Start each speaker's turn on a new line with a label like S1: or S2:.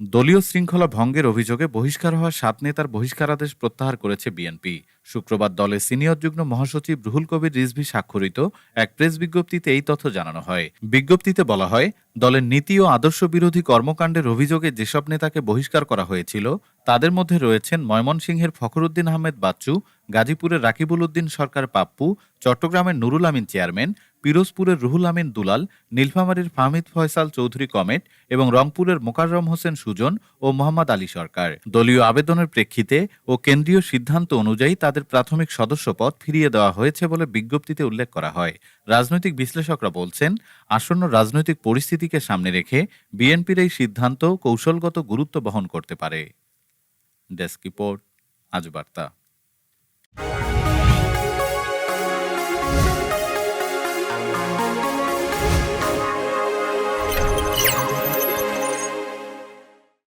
S1: দলীয় শৃঙ্খলা ভঙ্গের অভিযোগে বহিষ্কার হওয়া সাত নেতার বহিষ্কারাদেশ প্রত্যাহার করেছে বিএনপি। শুক্রবার দলের সিনিয়র যুগ্ম মহাসচিব রুহুল কবির রিজভি স্বাক্ষরিত এক প্রেস বিজ্ঞপ্তিতে এই তথ্য জানানো হয়। বিজ্ঞপ্তিতে বলা হয়, দলের নীতি ও আদর্শ বিরোধী কর্মকাণ্ডের অভিযোগে যেসব নেতাকে বহিষ্কার করা হয়েছিল, তাদের মধ্যে রয়েছেন ময়মনসিংহের ফখরুদ্দিন আহমেদ বাচ্চু, গাজীপুরের রাকিবুল উদ্দিন সরকার পাপ্পু, চট্টগ্রামের নুরুল আমিন চেয়ারম্যান পিরোজপুরের রুহুল আমিন দুলাল, নীলফামারীর ফাহমিদ ফয়সাল চৌধুরী কমেট এবং রংপুরের মোকাররম হোসেন সুজন ও মোহাম্মদ আলী সরকার। দলীয় আবেদনের প্রেক্ষিতে ও কেন্দ্রীয় সিদ্ধান্ত অনুযায়ী তাদের প্রাথমিক সদস্যপদ ফিরিয়ে দেওয়া হয়েছে বলে বিজ্ঞপ্তিতে উল্লেখ করা হয়। রাজনৈতিক বিশ্লেষকরা বলছেন, আসন্ন রাজনৈতিক পরিস্থিতিকে সামনে রেখে বিএনপির এই সিদ্ধান্ত কৌশলগত গুরুত্ব বহন করতে পারে। ডেস্ক রিপোর্ট আজ বার্তা